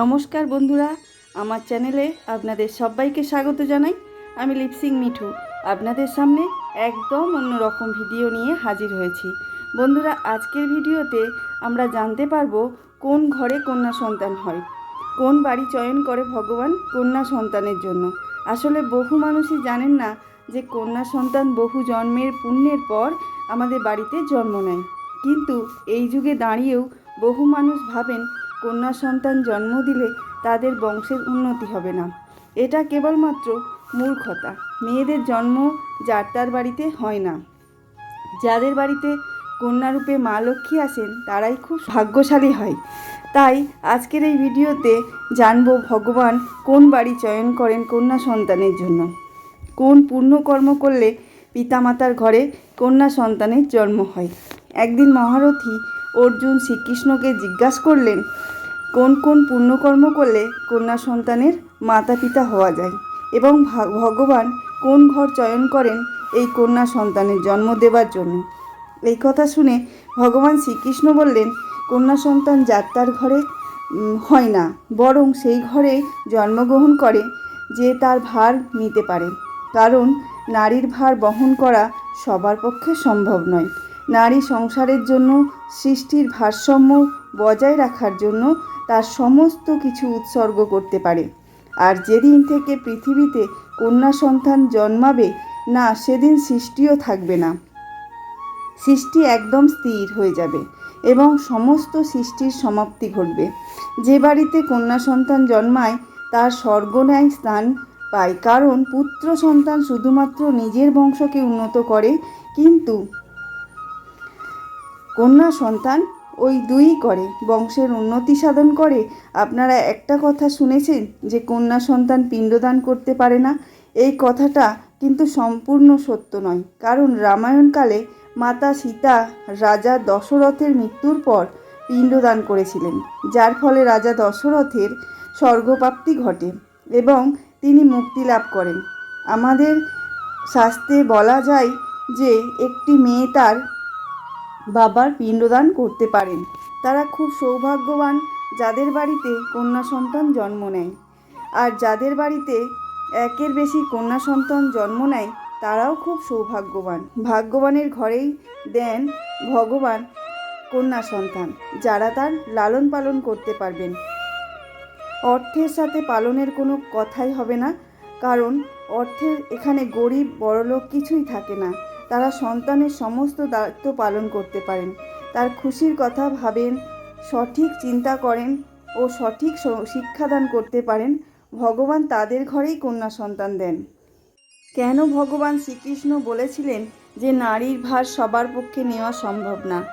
নমস্কার বন্ধুরা, আমার চ্যানেলে আপনাদের সবাইকে স্বাগত জানাই। আমি লিপসিং মিঠু। আপনাদের সামনে একদম অন্যরকম ভিডিও নিয়ে হাজির হয়েছি। বন্ধুরা, আজকের ভিডিওতে আমরা জানতে পারব কোন ঘরে কন্যা সন্তান হয়। কোন বাড়ি চয়ন করে ভগবান কন্যা সন্তানের জন্য। আসলে বহু মানুষই জানেন না যে কন্যা সন্তান বহু জন্মের পুণ্যের পর আমাদের বাড়িতে জন্ম নেয়। কিন্তু এই যুগে দাঁড়িয়েও বহু মানুষ ভাবেন কন্যা সন্তান জন্ম দিলে তাদের বংশের উন্নতি হবে না। এটা কেবলমাত্র মূর্খতা। মেয়েদের জন্ম যার তার বাড়িতে হয় না। যাদের বাড়িতে কন্যারূপে মা লক্ষ্মী আসেন, তারাই খুব ভাগ্যশালী হয়। তাই আজকের এই ভিডিওতে জানব ভগবান কোন বাড়ি চয়ন করেন কন্যা সন্তানের জন্য। কোন পুণ্যকর্ম করলে পিতামাতার ঘরে কন্যা সন্তানের জন্ম হয়? একদিন মহারথী অর্জুন শ্রীকৃষ্ণকে জিজ্ঞাসা করলেন কোন কোন পুণ্যকর্ম করলে কন্যা সন্তানের মাতা পিতা হওয়া যায় এবং ভগবান কোন ঘর চয়ন করেন এই কন্যা সন্তানের জন্ম দেবার জন্য? এই কথা শুনে ভগবান শ্রীকৃষ্ণ বললেন, কন্যা সন্তান যাত্রার ঘরে হয় না, বরং সেই ঘরে জন্মগ্রহণ করে যে তার ভার নিতে পারে। কারণ নারীর ভার বহন করা সবার পক্ষে সম্ভব নয়। নারী সংসারের জন্য সৃষ্টির ভারসাম্য বজায় রাখার জন্য তার সমস্ত কিছু উৎসর্গ করতে পারে। আর যেদিন থেকে পৃথিবীতে কন্যা সন্তান জন্মাবে, না সেদিন সৃষ্টিও থাকবে না। সৃষ্টি একদম স্থির হয়ে যাবে এবং সমস্ত সৃষ্টির সমাপ্তি ঘটবে। যে বাড়িতে কন্যা সন্তান জন্মায়, তার স্বর্গন্যায় স্থান পায়, কারণ পুত্র সন্তান শুধুমাত্র নিজের বংশকে উন্নত করে, কিন্তু কন্যা সন্তান ওই দুই করে। বংশের উন্নতি সাধন করে। আপনারা একটা কথা শুনেছেন যে কন্যা সন্তান পিণ্ডদান করতে পারে না? এই কথাটা কিন্তু সম্পূর্ণ সত্য নয়। কারণ রামায়ণকালে মাতা সীতা রাজা দশরথের মৃত্যুর পর পিণ্ডদান করেছিলেন, যার ফলে রাজা দশরথের স্বর্গপ্রাপ্তি ঘটে এবং তিনি মুক্তি লাভ করেন। আমাদের শাস্ত্রে বলা যায় যে একটি মেয়ে তার বাবার পিণ্ডদান করতে পারেন। তারা খুব সৌভাগ্যবান যাদের বাড়িতে কন্যা সন্তান জন্ম নেয়। আর যাদের বাড়িতে একের বেশি কন্যা সন্তান জন্ম নেয়, তারাও খুব সৌভাগ্যবান। ভাগ্যবানের ঘরেই দেন ভগবান কন্যা সন্তান, যারা তার লালন পালন করতে পারবেন। অর্থের সাথে পালনের কোনো কথাই হবে না, কারণ অর্থের এখানে গরিব, বড়লোক কিছুই থাকে না। তারা সন্তানের সমস্ত দায়িত্ব পালন করতে পারেন। তার খুশির কথা ভাবেন, সঠিক চিন্তা করেন ও সঠিক শিক্ষাদান করতে পারেন। ভগবান তাদের ঘরেই কন্যা সন্তান দেন। কেন ভগবান শ্রীকৃষ্ণ বলেছিলেন যে, নারীর ভার সবার পক্ষে নেওয়া সম্ভব না?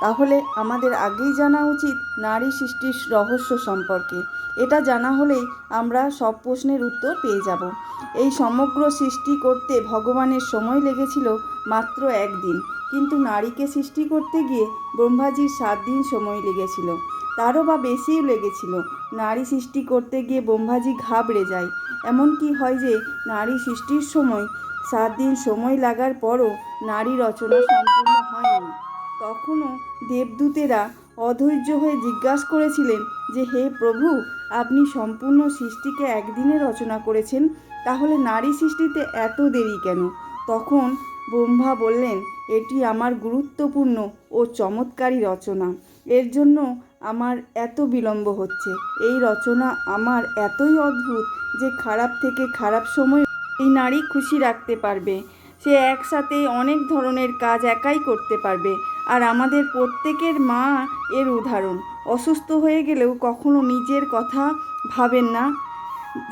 তাহলে আমাদের আগেই জানা উচিত নারী সৃষ্টির রহস্য সম্পর্কে। এটা জানা হলেই আমরা সব প্রশ্নের উত্তর পেয়ে যাব। এই সমগ্র সৃষ্টি করতে ভগবানের সময় লেগেছিল মাত্র একদিন। কিন্তু নারীকে সৃষ্টি করতে গিয়ে ব্রহ্মাজির সাত দিন সময় লেগেছিল। তারও বা বেশিও লেগেছিল। নারী সৃষ্টি করতে গিয়ে ব্রহ্মাজি ঘাবড়ে যায়। এমন কি হয় যে নারী সৃষ্টির সময় সাত দিন সময় লাগার পরও নারী রচনা সম্পূর্ণ হয়নি। তখনও দেবদূতেরা অধৈর্য হয়ে জিজ্ঞাসা করেছিলেন যে, হে প্রভু, আপনি সম্পূর্ণ সৃষ্টিকে একদিনে রচনা করেছেন, তাহলে নারী সৃষ্টিতে এত দেরি কেন? তখন ব্রহ্মা বললেন, এটি আমার গুরুত্বপূর্ণ ও চমৎকারী রচনা। এর জন্য আমার এত বিলম্ব হচ্ছে। এই রচনা আমার এতই অদ্ভুত যে খারাপ থেকে খারাপ সময় এই নারী খুশি রাখতে পারবে। সে একসাথে অনেক ধরনের কাজ একাই করতে পারবে। আর আমাদের প্রত্যেকের মা এর উদাহরণ। অসুস্থ হয়ে গেলেও কখনো নিজের কথা ভাবেন না।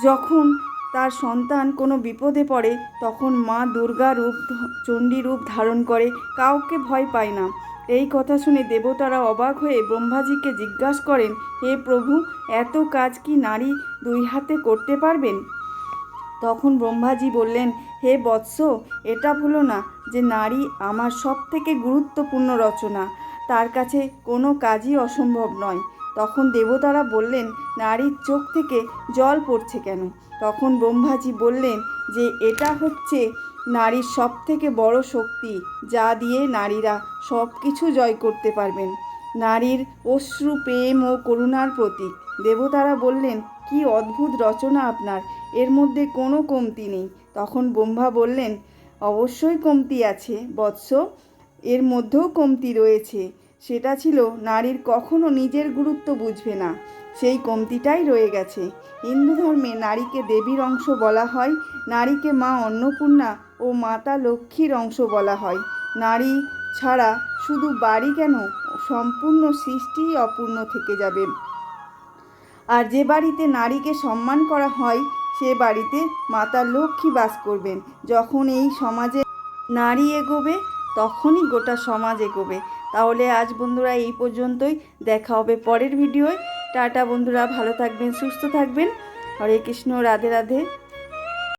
যখন তার সন্তান কোনো বিপদে পড়ে, তখন মা দুর্গা রূপ, চণ্ডী রূপ ধারণ করে, কাউকে ভয় পায় না। এই কথা শুনে দেবতারা অবাক হয়ে ব্রহ্মাজিকে জিজ্ঞাসা করেন, হে প্রভু, এত কাজ কি নারী দুই হাতে করতে পারবেন? তখন ব্রহ্মাজি বললেন, হে বৎস, এটা ভুলো না যে নারী আমার সব থেকে গুরুত্বপূর্ণ রচনা। তার কাছে কোনো কাজই অসম্ভব নয়। তখন দেবতারা বললেন, নারীর চোখ থেকে জল পড়ছে কেন? তখন ব্রহ্মাজি বললেন, যে এটা হচ্ছে নারীর সব থেকে বড় শক্তি, যা দিয়ে নারীরা সব কিছু জয় করতে পারবেন। নারীর অশ্রু, প্রেম ও করুণার প্রতীক। দেবতারা বললেন, কি অদ্ভুত রচনা আপনার! এর মধ্যে কোনো কমতি নেই। তখন ব্রহ্মা বললেন, অবশ্যই কমতি আছে, বৎস। এর মধ্যেও কমতি রয়েছে। সেটা ছিল নারীর কখনো নিজের গুরুত্ব বুঝবে না। সেই কমতিটাই রয়ে গেছে। হিন্দু ধর্মে নারীকে দেবীর অংশ বলা হয়, নারীকে মা অন্নপূর্ণা ও মাতা লক্ষ্মীর অংশ বলা হয়। নারী ছাড়া শুধু বাড়ি কেন, সম্পূর্ণ সৃষ্টিই অপূর্ণ থেকে যাবে। আর যে বাড়িতে নারীকে সম্মান করা হয় সে বাড়িতে মাতা লক্ষ্মী বাস করবেন। যখন এই সমাজে নারী এগোবে, তখনই গোটা সমাজ এগোবে। তাহলে আজ বন্ধুরা এই পর্যন্তই। দেখা হবে পরের ভিডিওয়। টাটা বন্ধুরা, ভালো থাকবেন, সুস্থ থাকবেন। হরে কৃষ্ণ, রাধে রাধে।